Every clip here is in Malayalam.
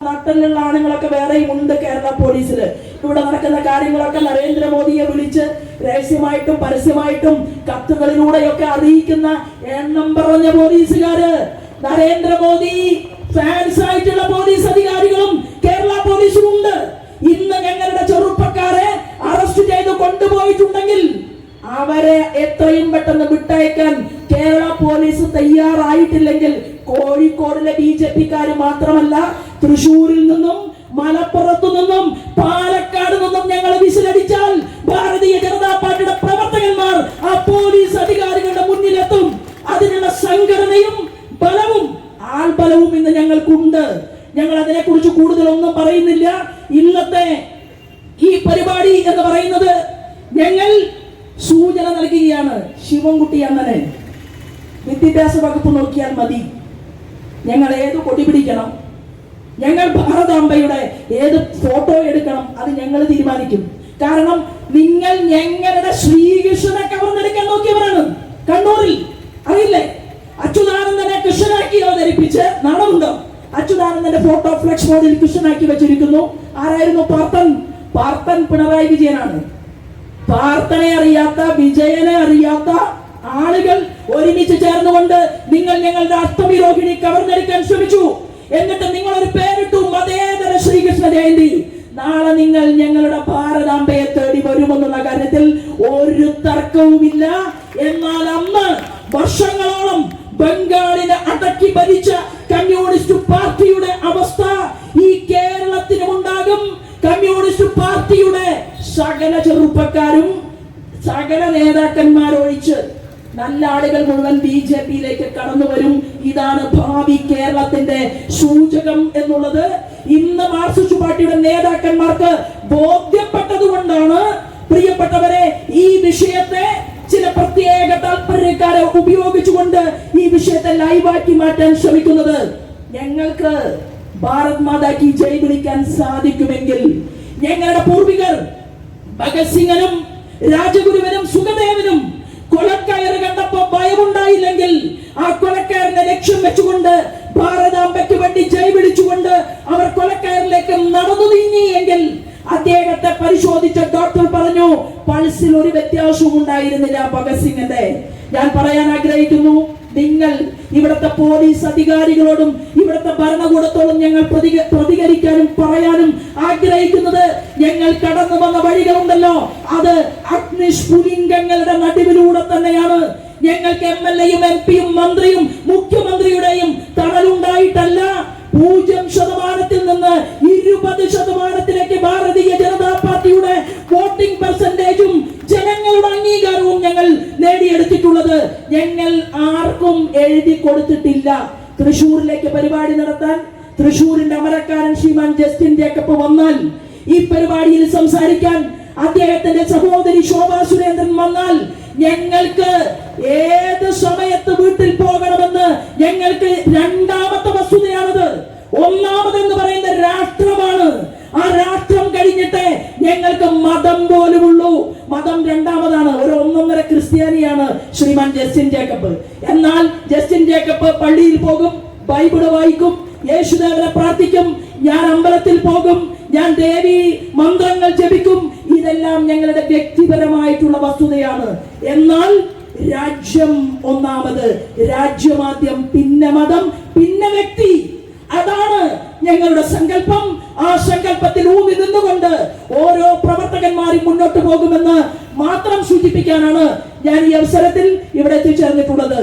നട്ടലുള്ള ആണുങ്ങളൊക്കെ വേറെയും ഉണ്ട് കേരള പോലീസിൽ ഇവിടെ നടക്കുന്ന കാര്യങ്ങളൊക്കെ നരേന്ദ്രമോദിയെ വിളിച്ച് രഹസ്യമായിട്ടും പരസ്യമായിട്ടും കത്തുകളിലൂടെയൊക്കെ അറിയിക്കുന്ന എണ്ണം പറഞ്ഞ പോലീസുകാര്. നരേന്ദ്രമോദി ഫാൻസ് ആയിട്ടുള്ള പോലീസ് അധികാരികളും കേരള പോലീസും ഉണ്ട് ഇന്ന് ഞങ്ങളുടെ ചെറുപ്പക്കാരെ അറസ്റ്റ് ചെയ്ത് കൊണ്ടുപോയിട്ടുണ്ടെങ്കിൽ അവരെ എത്രയും പെട്ടെന്ന് വിട്ടയക്കാൻ കേരള പോലീസ് തയ്യാറായിട്ടില്ലെങ്കിൽ കോഴിക്കോടിലെ ബി ജെ പിക്കാര് മാത്രമല്ല തൃശൂരിൽ നിന്നും മലപ്പുറത്തു നിന്നും പാലക്കാട് നിന്നും ഞങ്ങൾ വിസിലടിച്ചാൽ ഭാരതീയ ജനതാ പാർട്ടിയുടെ പ്രവർത്തകന്മാർ ആ പോലീസ് അധികാരികളുടെ മുന്നിലെത്തും. അതിനുള്ള സംഘടനയും ബലവും ആൾബലവും ഇന്ന് ഞങ്ങൾക്കുണ്ട്. ഞങ്ങൾ അതിനെക്കുറിച്ച് കൂടുതലൊന്നും പറയുന്നില്ല. ഇന്നത്തെ ഈ പരിപാടി എന്ന് പറയുന്നത് ഞങ്ങൾ സൂചന നൽകുകയാണ്. ശിവൻകുട്ടി അങ്ങനെ വിദ്യാഭ്യാസ വകുപ്പ് നോക്കിയാൽ മതി. ഞങ്ങൾ ഏത് കൊടി പിടിക്കണം? ഞങ്ങൾ ഭാരതാംബയുടെ ഏത് ഫോട്ടോ എടുക്കണം അത് ഞങ്ങൾ തീരുമാനിക്കും. കാരണം നിങ്ങൾ ഞങ്ങളുടെ ശ്രീകൃഷ്ണനെ കവർന്നെടുക്കാൻ നോക്കിയവരാണ്. കണ്ണൂരിൽ. അറിയില്ലേ? അച്യുതാനന്ദനെ കൃഷ്ണനാക്കി അവതരിപ്പിച്ച് നടന്നുണ്ടോ അച്യുതാനന്ദന്റെ ഫോട്ടോ ഫ്ലക്സ് ബോർഡിൽ കൃഷ്ണനാക്കി വെച്ചിരിക്കുന്നു. ആരായിരുന്നു പാർത്തൻ പാർത്തൻ പിണറായി വിജയനാണ്. പാർത്തനെ അറിയാത്ത വിജയനെ അറിയാത്ത ആളുകൾ ഒരുമിച്ച് ചേർന്നുകൊണ്ട് നിങ്ങൾ ഞങ്ങളുടെ അഷ്ടമി രോഹിണി കവർന്നെടുക്കാൻ ശ്രമിച്ചു. എന്നിട്ട് നിങ്ങൾ ഒരു പേരിട്ടു മതേതര ശ്രീകൃഷ്ണ ജയന്തി. നാളെ നിങ്ങൾ ഞങ്ങളുടെ ഭാരതാംബയെ തേടി വരുമെന്നുള്ള കാര്യത്തിൽ ഒരു തർക്കവുമില്ല. എന്നാൽ അന്ന് വർഷങ്ങളോളം ബംഗാളിനെ അടക്കി ഭരിച്ച കമ്മ്യൂണിസ്റ്റ് പാർട്ടിയുടെ അവസ്ഥ ഈ കേരളത്തിനും ഉണ്ടാകും. കമ്മ്യൂണിസ്റ്റ് പാർട്ടിയുടെ സകല ചെറുപ്പക്കാരും സകല നേതാക്കന്മാരൊഴിച്ച് നല്ല ആളുകൾ മുഴുവൻ ബി ജെ പിയിലേക്ക് കടന്നു വരും. ഇതാണ് ഭാവി കേരളത്തിന്റെ സൂചകം എന്നുള്ളത്. ഇന്ന് മാർസിസ്റ്റ് പാർട്ടിയുടെ നേതാക്കന്മാർക്ക് ബോധ്യപ്പെട്ടത് കൊണ്ടാണ് പ്രിയപ്പെട്ടവരെ ഈ വിഷയത്തെ ചില പ്രത്യേക താല്പര്യക്കാരെ ഉപയോഗിച്ചുകൊണ്ട് ഈ വിഷയത്തെ ലൈവാക്കി മാറ്റാൻ ശ്രമിക്കുന്നത്. ഞങ്ങൾക്ക് ഭാരത് മാതാക്കി ജയ് വിളിക്കാൻ സാധിക്കുമെങ്കിൽ ഞങ്ങളുടെ പൂർവികർ ഭഗത് സിംഗനും രാജഗുരുവിനും സുഖദേവനും കൊലക്കയറ് കണ്ടപ്പോ ഭയമുണ്ടായില്ലെങ്കിൽ ആ കൊലക്കയറിനെ ലക്ഷ്യം വെച്ചുകൊണ്ട് ഭാരതാംബയ്ക്ക് വേണ്ടി ജയ് വിളിച്ചുകൊണ്ട് അവർ കൊലക്കയറിലേക്ക് നടന്നു നീങ്ങി എങ്കിൽ അദ്ദേഹത്തെ പരിശോധിച്ച ഡോക്ടർ പറഞ്ഞു പൾസിൽ ഒരു വ്യത്യാസവും ഉണ്ടായിരുന്നില്ല ഭഗത് സിംഗിന്റെ. ഞാൻ പറയാൻ ആഗ്രഹിക്കുന്നു നിങ്ങൾ ഇവിടുത്തെ പോലീസ് അധികാരികളോടും ഇവിടുത്തെ ഭരണകൂടത്തോടും ഞങ്ങൾ പ്രതിക- പ്രതികരിക്കാനും പറയാനും ആഗ്രഹിക്കുന്നത് ഞങ്ങൾ കടന്നു വന്ന വഴികളുണ്ടല്ലോ. അത് അഗ്നിസ്ഫുലിംഗങ്ങളുടെ നടുവിലൂടെ തന്നെയാണ്. ഞങ്ങൾക്ക് എം എൽ എയും എം പിയും മന്ത്രിയും മുഖ്യമന്ത്രിയുടെയും തണലുണ്ടായിട്ടല്ല. പൂജ്യം ശതമാനത്തിൽ നിന്ന് ഇരുപത് ശതമാനത്തിലേക്ക് ഭാരതീയ ജനതാ ഞങ്ങൾ ആർക്കും എഴുതി കൊടുത്തിട്ടില്ല. തൃശൂരിലേക്ക് പരിപാടി നടത്താൻ തൃശൂരിന്റെ അമരക്കാരൻ ശ്രീമാൻ ജസ്റ്റിൻ ജേക്കബ് വന്നാൽ ഈ പരിപാടിയിൽ സംസാരിക്കാൻ അദ്ദേഹത്തിന്റെ സഹോദരി ശോഭാ സുരേന്ദ്രൻ വന്നാൽ ഞങ്ങൾക്ക് ഏത് സമയത്ത് വീട്ടിൽ പോകണമെന്ന് ഞങ്ങൾക്ക് രണ്ടാമത്തെ വസ്തുതയാണത്. ഒന്നാമത് എന്ന് പറയുന്ന രാഷ്ട്രമാണ്. ആ രാഷ്ട്രം കഴിഞ്ഞിട്ട് ഞങ്ങൾക്ക് മതം പോലുമുള്ളൂ. മതം രണ്ടാമതാണ്. ഒരു ഒന്നൊന്നര ക്രിസ്ത്യാനിയാണ് ശ്രീമാൻ ജസ്റ്റിൻ ജേക്കബ്. എന്നാൽ ജസ്റ്റിൻ ജേക്കബ് പള്ളിയിൽ പോകും ബൈബിൾ വായിക്കും യേശുദേവനെ പ്രാർത്ഥിക്കും ഞാൻ അമ്പലത്തിൽ പോകും ഞാൻ ദേവി മന്ത്രങ്ങൾ ജപിക്കും. ഇതെല്ലാം ഞങ്ങളുടെ വ്യക്തിപരമായിട്ടുള്ള വസ്തുതയാണ്. എന്നാൽ രാജ്യം ഒന്നാമത് രാജ്യമാദ്യം പിന്നെ മതം പിന്നെ വ്യക്തി അതാണ് ഞങ്ങളുടെ സങ്കല്പം. ആ സൂചിപ്പിക്കാനാണ് ഞാൻ ഈ അവസരത്തിൽ ഇവിടെ എത്തിച്ചേർന്നിട്ടുള്ളത്.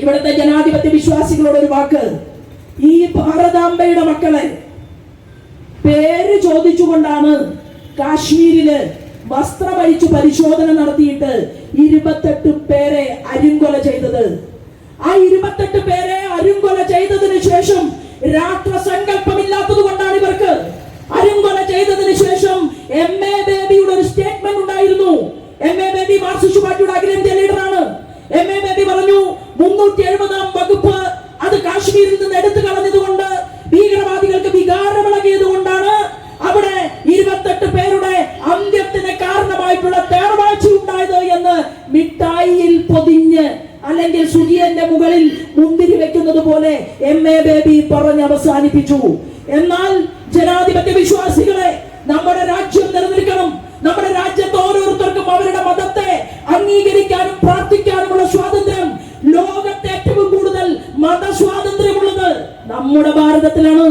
ഇവിടുത്തെ ജനാധിപത്യ വിശ്വാസികളോട് ഒരു വാക്ക്. ഈ ഭാരതാംബയുടെ മക്കളെ പേര് ചോദിച്ചുകൊണ്ടാണ് കാശ്മീരിൽ വസ്ത്രമഴിച്ചു പരിശോധന നടത്തിയിട്ട് ഇരുപത്തെട്ട് പേരെ അരുങ്കൊല ചെയ്തത്. ആ ഇരുപത്തെട്ട് പേരെ അരുങ്കൊല ചെയ്തതിന് ശേഷം രാഷ്ട്ര സങ്കല്പമില്ലാത്തത് കൊണ്ടാണ് ഇവർക്ക്. അരുങ്കൊല ചെയ്തതിന് ശേഷം എം എ ബേബിയുടെ ഒരു സ്റ്റേറ്റ്മെന്റ് ഉണ്ടായിരുന്നു. എം എ ബേബി മാർക്സിസ്റ്റ് പാർട്ടിയുടെ അഖിലേന്ത്യാ ലീഡറാണ്. എം എ ബേബി പറഞ്ഞു മുന്നൂറ്റി എഴുപതാം വകുപ്പ് അത് കാശ്മീരിൽ നിന്ന് എടുത്തു കളഞ്ഞതുകൊണ്ട് ഭീകരവാദികൾക്ക് വികാരമിളകിയതുകൊണ്ടാണ് അവിടെ ഇരുപത്തെട്ട് പേരുടെ അന്ത്യത്തിന് കാരണമായിട്ടുള്ള തേർവാഴ്ച ഉണ്ടായത് എന്ന് മിഠായിയിൽ പൊതിഞ്ഞ് അല്ലെങ്കിൽ സുജിയന്റെ മുകളിൽ മുന്തിരി വെക്കുന്നത് പോലെ എം എ ബേബി പറഞ്ഞ് അവസാനിപ്പിച്ചു. എന്നാൽ ജനാധിപത്യ വിശ്വാസികളെ നമ്മുടെ രാജ്യം നിലനിൽക്കണം. നമ്മുടെ രാജ്യത്ത് ഓരോരുത്തർക്കും അവരുടെ മതത്തെ അംഗീകരിക്കാനും പ്രാർത്ഥിക്കാനുമുള്ള സ്വാതന്ത്ര്യം. ലോകത്തെ ഏറ്റവും കൂടുതൽ മതസ്വാതന്ത്ര്യമുള്ളത് നമ്മുടെ ഭാരതത്തിലാണ്.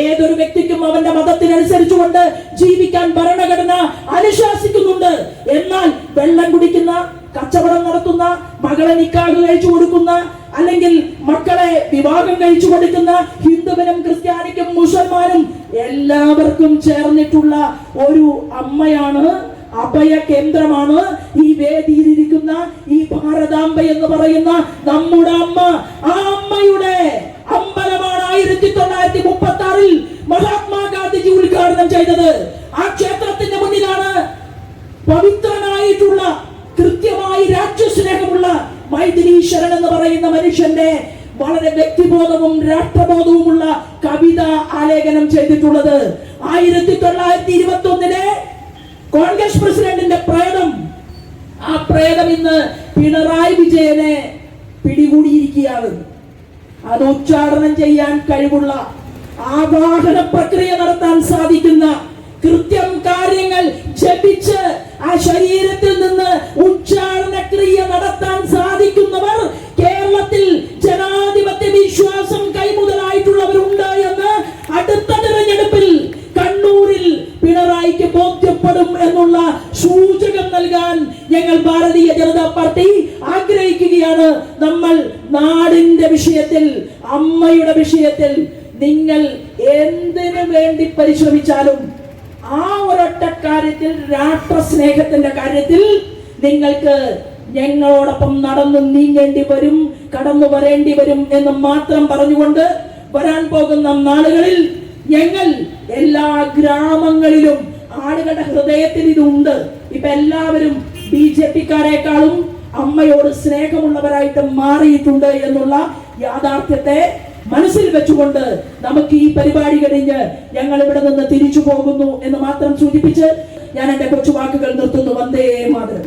ഏതൊരു വ്യക്തിക്കും അവന്റെ മതത്തിനനുസരിച്ചുകൊണ്ട് ജീവിക്കാൻ ഭരണഘടന അനുശാസിക്കുന്നുണ്ട്. എന്നാൽ വെള്ളം കുടിക്കുന്ന കച്ചവടം നടത്തുന്ന മകളെ നിക്കാഹ് കഴിച്ചു കൊടുക്കുന്ന അല്ലെങ്കിൽ മക്കളെ വിവാഹം കഴിച്ചു കൊടുക്കുന്ന ഹിന്ദുവിനും ക്രിസ്ത്യാനിക്കും മുസൽമാനും എല്ലാവർക്കും ചേർന്നിട്ടുള്ള ഒരു അമ്മയാണ് അഭയ കേന്ദ്രമാണ്. ഈ വേദിയിലിരിക്കുന്ന ഈ ഭാരതാംബ എന്ന് പറയുന്ന നമ്മുടെ അമ്മ. ആ അമ്മയുടെ അമ്പലമാണ് ആയിരത്തി തൊള്ളായിരത്തി മുപ്പത്തി ആറിൽ മഹാത്മാഗാന്ധിജി ഉദ്ഘാടനം ചെയ്തത്. ആ ക്ഷേത്രത്തിന്റെ മുന്നിലാണ് പവിത്രനായിട്ടുള്ള കൃത്യമായി രാജ്യസ്നേഹമുള്ള മൈഥിലീശ്വരൻ എന്ന് പറയുന്ന മനുഷ്യന്റെ വളരെ വ്യക്തിബോധവും രാഷ്ട്രബോധവുമുള്ള കവിത ആലേഖനം ചെയ്തിട്ടുള്ളത്. ആയിരത്തി തൊള്ളായിരത്തി ഇരുപത്തി ഒന്നിലെ കോൺഗ്രസ് പ്രസിഡന്റിന്റെ പ്രേതം. ആ പ്രേതം ഇന്ന് പിണറായി വിജയനെ പിടികൂടിയിരിക്കുകയാണ്. അത് ഉച്ചാടനം ചെയ്യാൻ കഴിവുള്ള ആവാഹന പ്രക്രിയ നടത്താൻ എന്നുള്ള സൂചകം നൽകാൻ ഞങ്ങൾ ഭാരതീയ ജനതാ പാർട്ടി ആഗ്രഹിക്കുകയാണ്. നമ്മൾ നാടിന്റെ വിഷയത്തിൽ അമ്മയുടെ വിഷയത്തിൽ നിങ്ങൾ എന്തിനു വേണ്ടി പരിശ്രമിച്ചാലും ആ ഒരൊറ്റ കാര്യത്തിൽ രാഷ്ട്രസ്നേഹത്തിന്റെ കാര്യത്തിൽ നിങ്ങൾക്ക് ഞങ്ങളോടൊപ്പം നടന്നു നീങ്ങേണ്ടി വരും കടന്നു വരേണ്ടി വരും എന്ന് മാത്രം പറഞ്ഞുകൊണ്ട് വരാൻ പോകുന്ന നാളുകളിൽ ഞങ്ങൾ എല്ലാ ഗ്രാമങ്ങളിലും ആളുകളുടെ ഹൃദയത്തിൽ ഇതുണ്ട്. ഇപ്പൊ എല്ലാവരും ബി ജെ പിക്കാരെക്കാളും അമ്മയോട് സ്നേഹമുള്ളവരായിട്ട് മാറിയിട്ടുണ്ട് എന്നുള്ള യാഥാർത്ഥ്യത്തെ മനസ്സിൽ വെച്ചുകൊണ്ട് നമുക്ക് ഈ പരിപാടി കഴിഞ്ഞ് ഞങ്ങൾ ഇവിടെ നിന്ന് തിരിച്ചു പോകുന്നു എന്ന് മാത്രം സൂചിപ്പിച്ച് ഞാൻ എന്റെ കൊച്ചു വാക്കുകൾ നിർത്തുന്നു. വന്ദേ മാതരം.